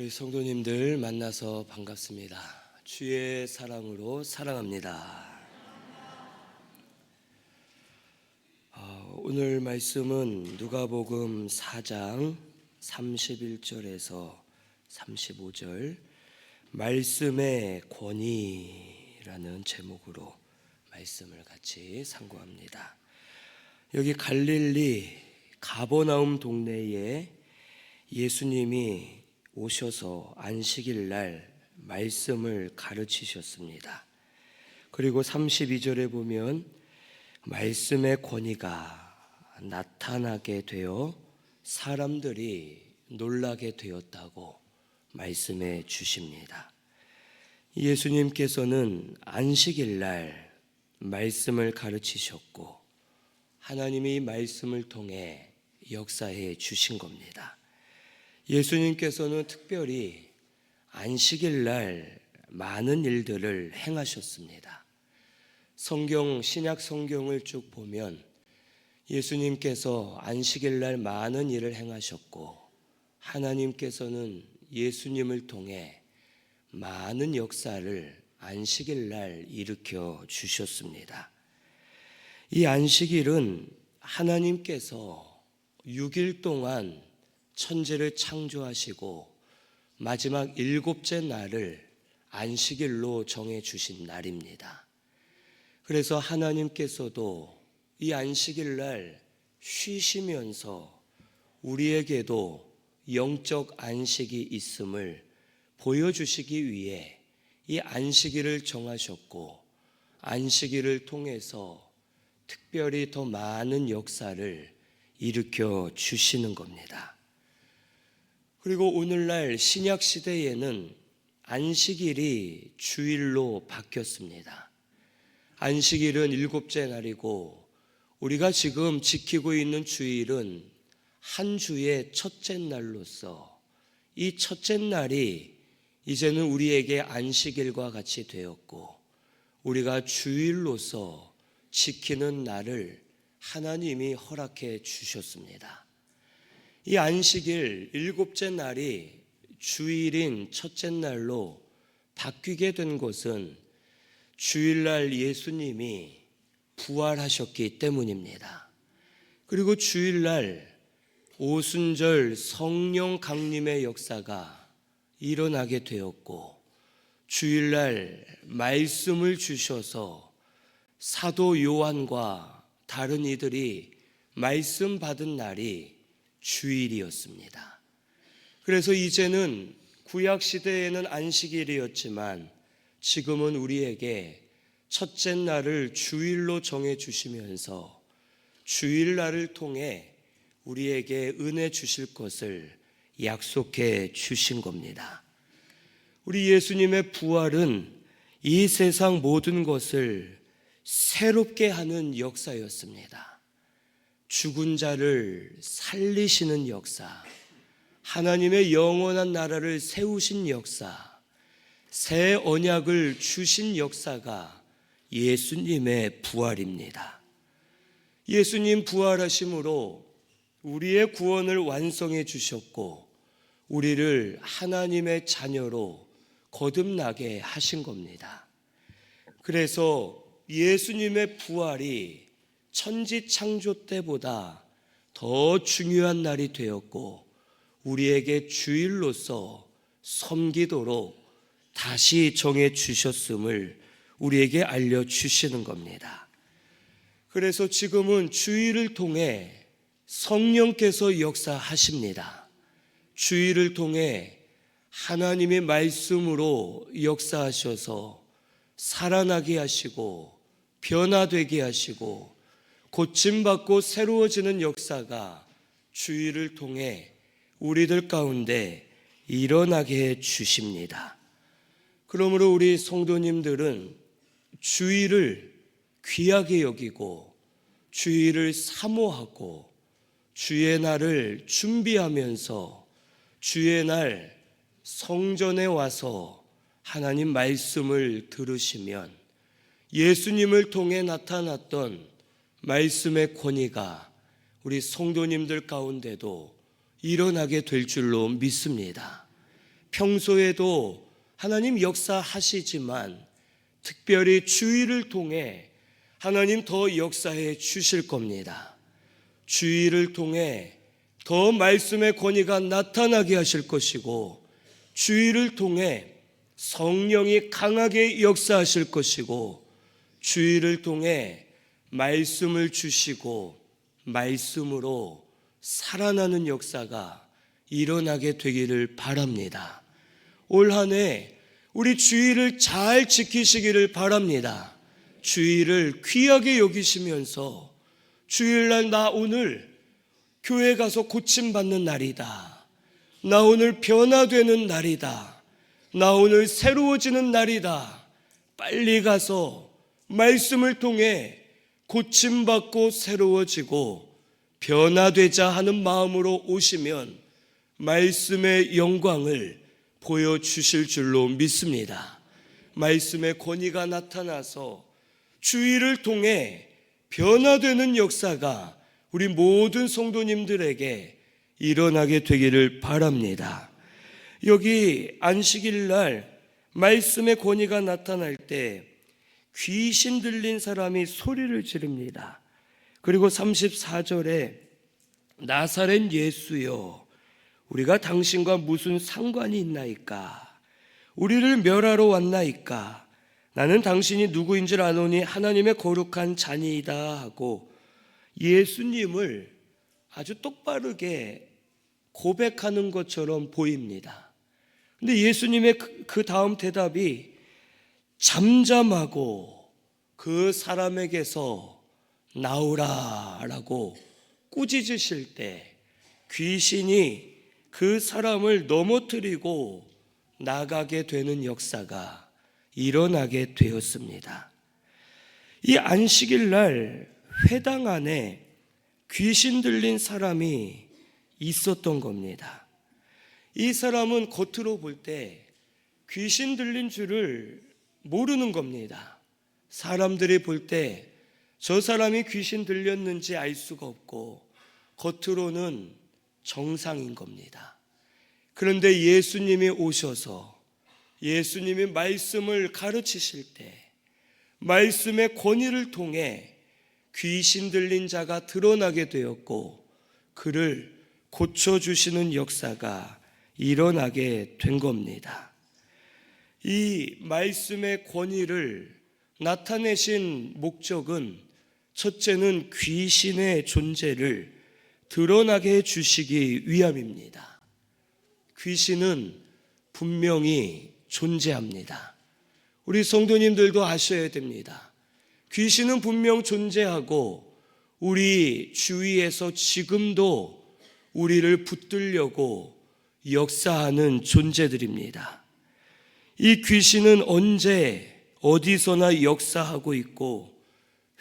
우리 성도님들 만나서 반갑습니다. 주의 사랑으로 사랑합니다. 어, 오늘 말씀은 누가복음 4장 31절에서 35절 말씀의 권위라는 제목으로 말씀을 같이 상고합니다. 여기 갈릴리 가버나움 동네에 예수님이 오셔서 안식일 날 말씀을 가르치셨습니다. 그리고 32절에 보면 말씀의 권위가 나타나게 되어 사람들이 놀라게 되었다고 말씀해 주십니다. 예수님께서는 안식일 날 말씀을 가르치셨고 하나님이 말씀을 통해 역사해 주신 겁니다. 예수님께서는 특별히 안식일 날 많은 일들을 행하셨습니다. 성경 신약 성경을 쭉 보면 예수님께서 안식일 날 많은 일을 행하셨고 하나님께서는 예수님을 통해 많은 역사를 안식일 날 일으켜 주셨습니다. 이 안식일은 하나님께서 6일 동안 천지를 창조하시고 마지막 일곱째 날을 안식일로 정해 주신 날입니다. 그래서 하나님께서도 이 안식일 날 쉬시면서 우리에게도 영적 안식이 있음을 보여주시기 위해 이 안식일을 정하셨고 안식일을 통해서 특별히 더 많은 역사를 일으켜 주시는 겁니다. 그리고 오늘날 신약 시대에는 안식일이 주일로 바뀌었습니다. 안식일은 일곱째 날이고 우리가 지금 지키고 있는 주일은 한 주의 첫째 날로서 이 첫째 날이 이제는 우리에게 안식일과 같이 되었고 우리가 주일로서 지키는 날을 하나님이 허락해 주셨습니다. 이 안식일 일곱째 날이 주일인 첫째 날로 바뀌게 된 것은 주일날 예수님이 부활하셨기 때문입니다. 그리고 주일날 오순절 성령 강림의 역사가 일어나게 되었고 주일날 말씀을 주셔서 사도 요한과 다른 이들이 말씀 받은 날이 주일이었습니다. 그래서 이제는 구약 시대에는 안식일이었지만 지금은 우리에게 첫째 날을 주일로 정해 주시면서 주일날을 통해 우리에게 은혜 주실 것을 약속해 주신 겁니다. 우리 예수님의 부활은 이 세상 모든 것을 새롭게 하는 역사였습니다. 죽은 자를 살리시는 역사, 하나님의 영원한 나라를 세우신 역사, 새 언약을 주신 역사가 예수님의 부활입니다. 예수님 부활하심으로 우리의 구원을 완성해 주셨고, 우리를 하나님의 자녀로 거듭나게 하신 겁니다. 그래서 예수님의 부활이 천지 창조 때보다 더 중요한 날이 되었고 우리에게 주일로서 섬기도록 다시 정해 주셨음을 우리에게 알려 주시는 겁니다. 그래서 지금은 주일을 통해 성령께서 역사하십니다. 주일을 통해 하나님의 말씀으로 역사하셔서 살아나게 하시고 변화되게 하시고 고침받고 새로워지는 역사가 주일을 통해 우리들 가운데 일어나게 해 주십니다. 그러므로 우리 성도님들은 주일을 귀하게 여기고 주일을 사모하고 주의 날을 준비하면서 주의 날 성전에 와서 하나님 말씀을 들으시면 예수님을 통해 나타났던 말씀의 권위가 우리 성도님들 가운데도 일어나게 될 줄로 믿습니다. 평소에도 하나님 역사하시지만 특별히 주의를 통해 하나님 더 역사해 주실 겁니다. 주의를 통해 더 말씀의 권위가 나타나게 하실 것이고 주의를 통해 성령이 강하게 역사하실 것이고 주의를 통해 말씀을 주시고 말씀으로 살아나는 역사가 일어나게 되기를 바랍니다. 올 한 해 우리 주의를 잘 지키시기를 바랍니다. 주의를 귀하게 여기시면서 주일날 나 오늘 교회 가서 고침받는 날이다. 나 오늘 변화되는 날이다. 나 오늘 새로워지는 날이다. 빨리 가서 말씀을 통해 고침받고 새로워지고 변화되자 하는 마음으로 오시면 말씀의 영광을 보여주실 줄로 믿습니다. 말씀의 권위가 나타나서 주의를 통해 변화되는 역사가 우리 모든 성도님들에게 일어나게 되기를 바랍니다. 여기 안식일 날 말씀의 권위가 나타날 때 귀신 들린 사람이 소리를 지릅니다. 그리고 34절에 나사렛 예수여 우리가 당신과 무슨 상관이 있나이까 우리를 멸하러 왔나이까 나는 당신이 누구인 줄 아노니 하나님의 거룩한 자니이다 하고 예수님을 아주 똑바르게 고백하는 것처럼 보입니다. 근데 예수님의 그- 그 다음 대답이 잠잠하고 그 사람에게서 나오라라고 꾸짖으실 때 귀신이 그 사람을 넘어뜨리고 나가게 되는 역사가 일어나게 되었습니다. 이 안식일 날 회당 안에 귀신 들린 사람이 있었던 겁니다. 이 사람은 겉으로 볼 때 귀신 들린 줄을 모르는 겁니다. 사람들이 볼 때 저 사람이 귀신 들렸는지 알 수가 없고 겉으로는 정상인 겁니다. 그런데 예수님이 오셔서 예수님이 말씀을 가르치실 때 말씀의 권위를 통해 귀신 들린 자가 드러나게 되었고 그를 고쳐주시는 역사가 일어나게 된 겁니다. 이 말씀의 권위를 나타내신 목적은 첫째는 귀신의 존재를 드러나게 해 주시기 위함입니다. 귀신은 분명히 존재합니다. 우리 성도님들도 아셔야 됩니다. 귀신은 분명 존재하고 우리 주위에서 지금도 우리를 붙들려고 역사하는 존재들입니다. 이 귀신은 언제 어디서나 역사하고 있고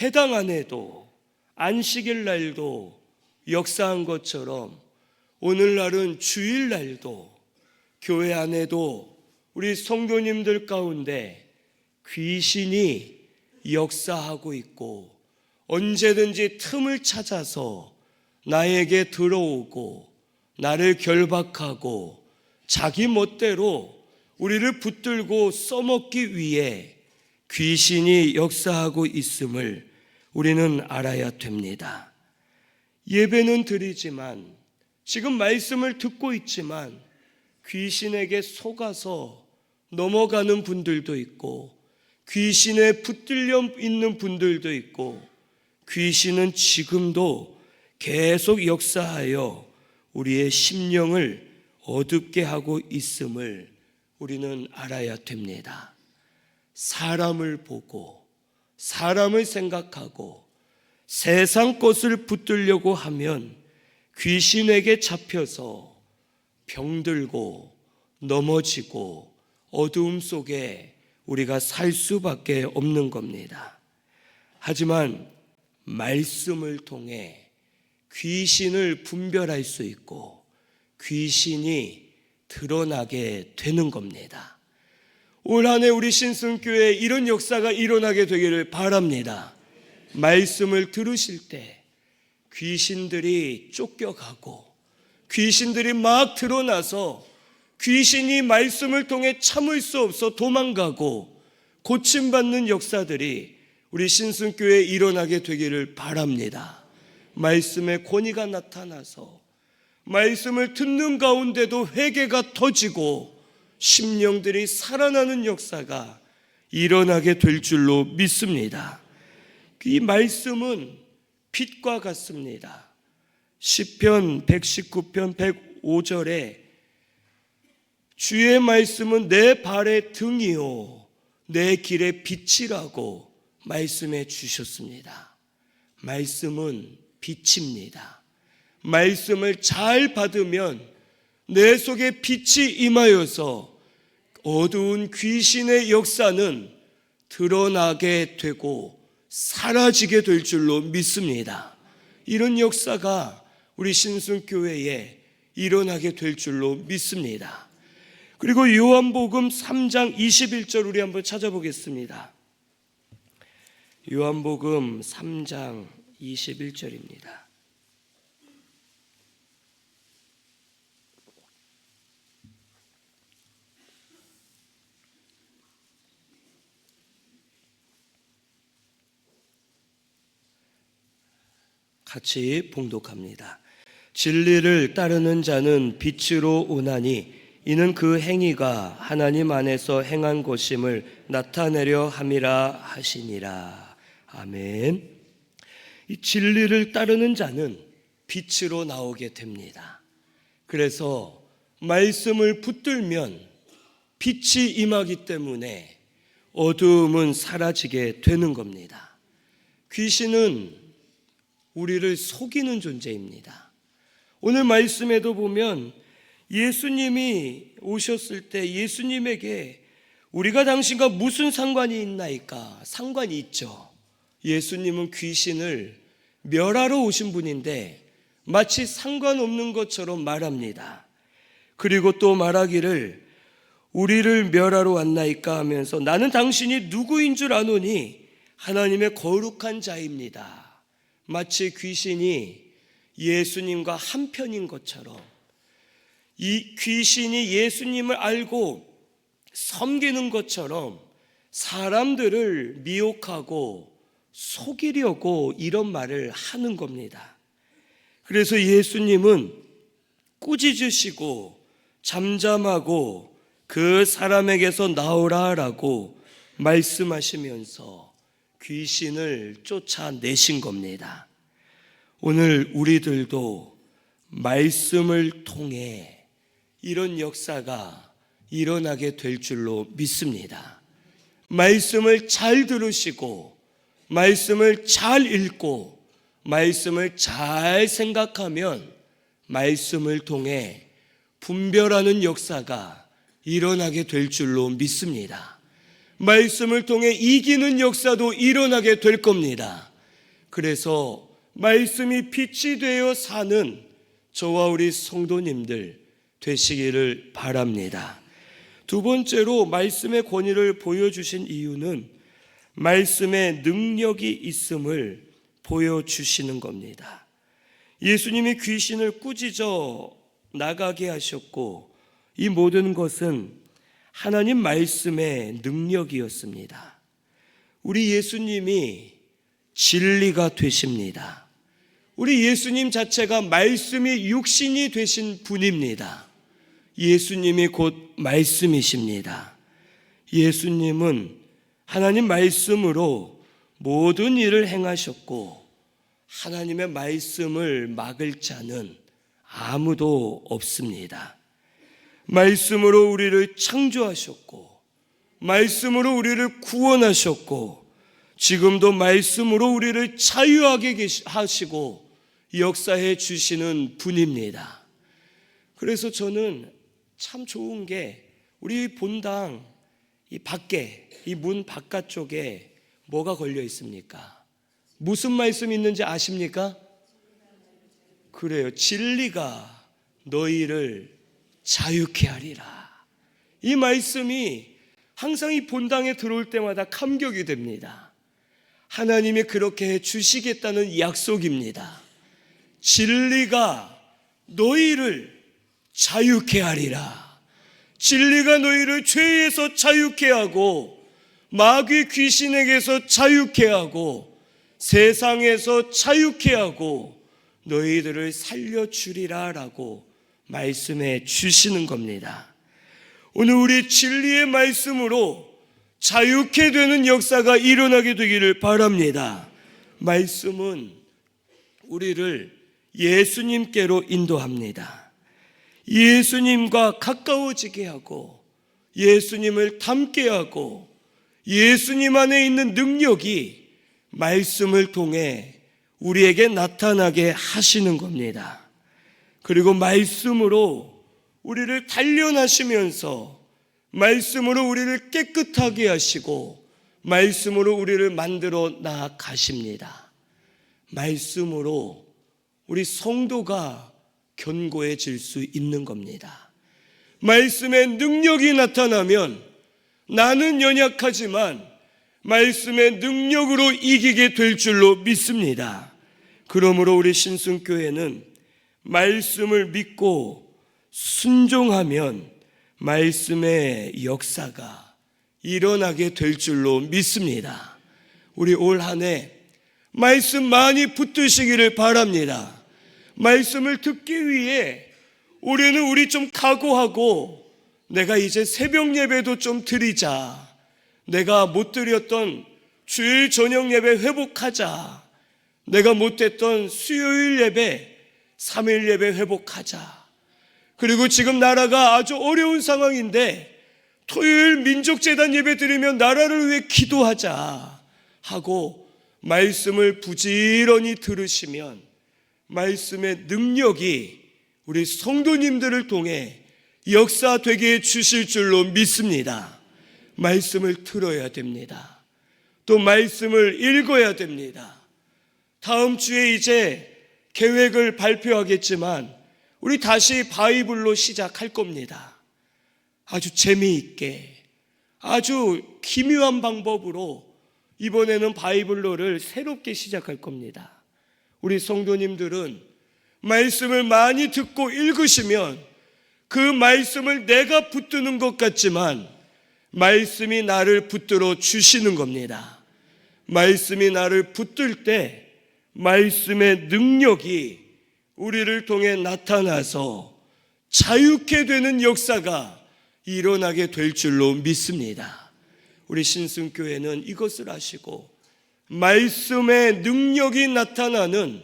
회당 안에도 안식일 날도 역사한 것처럼 오늘날은 주일날도 교회 안에도 우리 성도님들 가운데 귀신이 역사하고 있고 언제든지 틈을 찾아서 나에게 들어오고 나를 결박하고 자기 멋대로 우리를 붙들고 써먹기 위해 귀신이 역사하고 있음을 우리는 알아야 됩니다. 예배는 드리지만 지금 말씀을 듣고 있지만 귀신에게 속아서 넘어가는 분들도 있고 귀신에 붙들려 있는 분들도 있고 귀신은 지금도 계속 역사하여 우리의 심령을 어둡게 하고 있음을 우리는 알아야 됩니다. 사람을 보고 사람을 생각하고 세상 것을 붙들려고 하면 귀신에게 잡혀서 병들고 넘어지고 어두움 속에 우리가 살 수밖에 없는 겁니다. 하지만 말씀을 통해 귀신을 분별할 수 있고 귀신이 드러나게 되는 겁니다. 올 한해 우리 신승교회 이런 역사가 일어나게 되기를 바랍니다. 말씀을 들으실 때 귀신들이 쫓겨가고 귀신들이 막 드러나서 귀신이 말씀을 통해 참을 수 없어 도망가고 고침받는 역사들이 우리 신승교회에 일어나게 되기를 바랍니다. 말씀의 권위가 나타나서 말씀을 듣는 가운데도 회개가 터지고 심령들이 살아나는 역사가 일어나게 될 줄로 믿습니다. 이 말씀은 빛과 같습니다. 시편 119편 105절에 주의 말씀은 내 발의 등이요 내 길의 빛이라고 말씀해 주셨습니다. 말씀은 빛입니다. 말씀을 잘 받으면 내 속에 빛이 임하여서 어두운 귀신의 역사는 드러나게 되고 사라지게 될 줄로 믿습니다. 이런 역사가 우리 신순교회에 일어나게 될 줄로 믿습니다. 그리고 요한복음 3장 21절 우리 한번 찾아보겠습니다. 요한복음 3장 21절입니다. 같이 봉독합니다. 진리를 따르는 자는 빛으로 오나니 이는 그 행위가 하나님 안에서 행한 것임을 나타내려 함이라 하시니라. 아멘. 이 진리를 따르는 자는 빛으로 나오게 됩니다. 그래서 말씀을 붙들면 빛이 임하기 때문에 어두움은 사라지게 되는 겁니다. 귀신은 우리를 속이는 존재입니다. 오늘 말씀에도 보면 예수님이 오셨을 때 예수님에게 우리가 당신과 무슨 상관이 있나이까? 상관이 있죠. 예수님은 귀신을 멸하러 오신 분인데 마치 상관없는 것처럼 말합니다. 그리고 또 말하기를 우리를 멸하러 왔나이까 하면서 나는 당신이 누구인 줄 아노니 하나님의 거룩한 자입니다. 마치 귀신이 예수님과 한편인 것처럼 이 귀신이 예수님을 알고 섬기는 것처럼 사람들을 미혹하고 속이려고 이런 말을 하는 겁니다. 그래서 예수님은 꾸짖으시고 잠잠하고 그 사람에게서 나오라라고 말씀하시면서 귀신을 쫓아내신 겁니다. 오늘 우리들도 말씀을 통해 이런 역사가 일어나게 될 줄로 믿습니다. 말씀을 잘 들으시고, 말씀을 잘 읽고, 말씀을 잘 생각하면 말씀을 통해 분별하는 역사가 일어나게 될 줄로 믿습니다. 말씀을 통해 이기는 역사도 일어나게 될 겁니다. 그래서 말씀이 빛이 되어 사는 저와 우리 성도님들 되시기를 바랍니다. 두 번째로 말씀의 권위를 보여주신 이유는 말씀의 능력이 있음을 보여주시는 겁니다. 예수님이 귀신을 꾸짖어 나가게 하셨고 이 모든 것은 하나님 말씀의 능력이었습니다. 우리 예수님이 진리가 되십니다. 우리 예수님 자체가 말씀이 육신이 되신 분입니다. 예수님이 곧 말씀이십니다. 예수님은 하나님 말씀으로 모든 일을 행하셨고 하나님의 말씀을 막을 자는 아무도 없습니다. 말씀으로 우리를 창조하셨고 말씀으로 우리를 구원하셨고 지금도 말씀으로 우리를 자유하게 하시고 역사해 주시는 분입니다. 그래서 저는 참 좋은 게 우리 본당 이 밖에 이 문 바깥쪽에 뭐가 걸려 있습니까? 무슨 말씀 있는지 아십니까? 그래요. 진리가 너희를 자유케 하리라. 이 말씀이 항상 이 본당에 들어올 때마다 감격이 됩니다. 하나님이 그렇게 해 주시겠다는 약속입니다. 진리가 너희를 자유케 하리라. 진리가 너희를 죄에서 자유케 하고 마귀 귀신에게서 자유케 하고 세상에서 자유케 하고 너희들을 살려 주리라라고 말씀해 주시는 겁니다. 오늘 우리 진리의 말씀으로 자유케 되는 역사가 일어나게 되기를 바랍니다. 말씀은 우리를 예수님께로 인도합니다. 예수님과 가까워지게 하고 예수님을 닮게 하고 예수님 안에 있는 능력이 말씀을 통해 우리에게 나타나게 하시는 겁니다. 그리고 말씀으로 우리를 단련하시면서 말씀으로 우리를 깨끗하게 하시고 말씀으로 우리를 만들어 나가십니다. 말씀으로 우리 성도가 견고해질 수 있는 겁니다. 말씀의 능력이 나타나면 나는 연약하지만 말씀의 능력으로 이기게 될 줄로 믿습니다. 그러므로 우리 신승교회는 말씀을 믿고 순종하면 말씀의 역사가 일어나게 될 줄로 믿습니다. 우리 올 한 해 말씀 많이 붙드시기를 바랍니다. 말씀을 듣기 위해 우리는 우리 좀 각오하고 내가 이제 새벽 예배도 좀 드리자. 내가 못 드렸던 주일 저녁 예배 회복하자. 내가 못했던 수요일 예배, 3일 예배 회복하자. 그리고 지금 나라가 아주 어려운 상황인데 토요일 민족재단 예배 드리면 나라를 위해 기도하자 하고 말씀을 부지런히 들으시면 말씀의 능력이 우리 성도님들을 통해 역사되게 주실 줄로 믿습니다. 말씀을 들어야 됩니다. 또 말씀을 읽어야 됩니다. 다음 주에 이제 계획을 발표하겠지만 우리 다시 바이블로 시작할 겁니다. 아주 재미있게 아주 기묘한 방법으로 이번에는 바이블로를 새롭게 시작할 겁니다. 우리 성도님들은 말씀을 많이 듣고 읽으시면 그 말씀을 내가 붙드는 것 같지만 말씀이 나를 붙들어 주시는 겁니다. 말씀이 나를 붙들 때 말씀의 능력이 우리를 통해 나타나서 자유케 되는 역사가 일어나게 될 줄로 믿습니다. 우리 신승교회는 이것을 아시고 말씀의 능력이 나타나는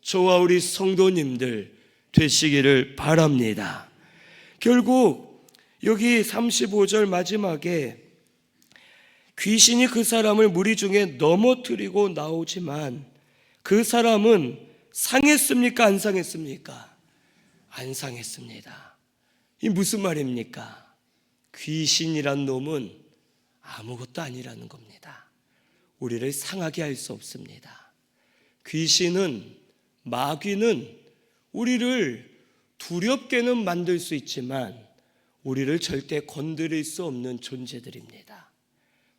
저와 우리 성도님들 되시기를 바랍니다. 결국 여기 35절 마지막에 귀신이 그 사람을 무리 중에 넘어뜨리고 나오지만 그 사람은 상했습니까? 안 상했습니까? 안 상했습니다. 이 무슨 말입니까? 귀신이란 놈은 아무것도 아니라는 겁니다. 우리를 상하게 할 수 없습니다. 귀신은, 마귀는 우리를 두렵게는 만들 수 있지만 우리를 절대 건드릴 수 없는 존재들입니다.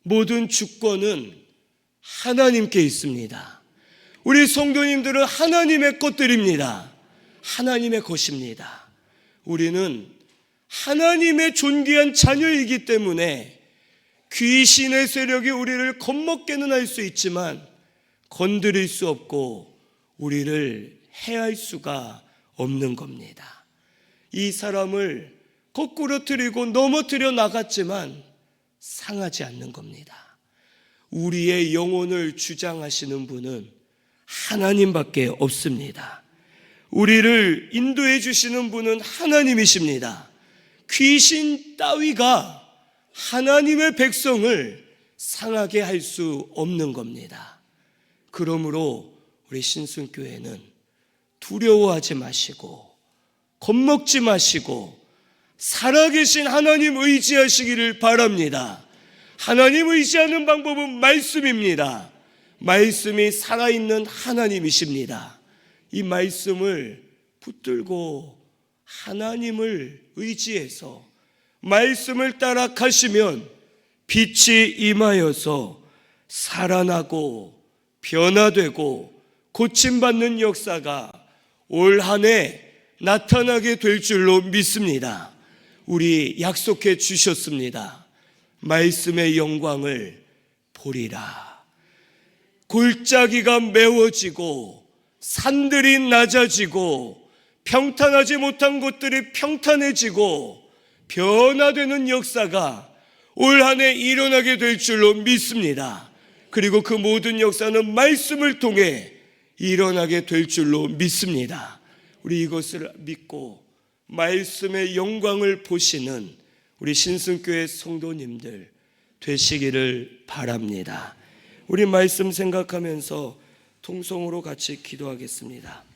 모든 주권은 하나님께 있습니다. 우리 성도님들은 하나님의 것들입니다. 하나님의 것입니다. 우리는 하나님의 존귀한 자녀이기 때문에 귀신의 세력이 우리를 겁먹게는 할 수 있지만 건드릴 수 없고 우리를 해할 수가 없는 겁니다. 이 사람을 거꾸로 트리고 넘어뜨려 나갔지만 상하지 않는 겁니다. 우리의 영혼을 주장하시는 분은 하나님밖에 없습니다. 우리를 인도해 주시는 분은 하나님이십니다. 귀신 따위가 하나님의 백성을 상하게 할 수 없는 겁니다. 그러므로 우리 신순교회는 두려워하지 마시고 겁먹지 마시고 살아계신 하나님 의지하시기를 바랍니다. 하나님 의지하는 방법은 말씀입니다. 말씀이 살아있는 하나님이십니다. 이 말씀을 붙들고 하나님을 의지해서 말씀을 따라 가시면 빛이 임하여서 살아나고 변화되고 고침받는 역사가 올 한 해 나타나게 될 줄로 믿습니다. 우리 약속해 주셨습니다. 말씀의 영광을 보리라. 골짜기가 메워지고 산들이 낮아지고 평탄하지 못한 곳들이 평탄해지고 변화되는 역사가 올 한 해 일어나게 될 줄로 믿습니다. 그리고 그 모든 역사는 말씀을 통해 일어나게 될 줄로 믿습니다. 우리 이것을 믿고 말씀의 영광을 보시는 우리 신승교회 성도님들 되시기를 바랍니다. 우리 말씀 생각하면서 통성으로 같이 기도하겠습니다.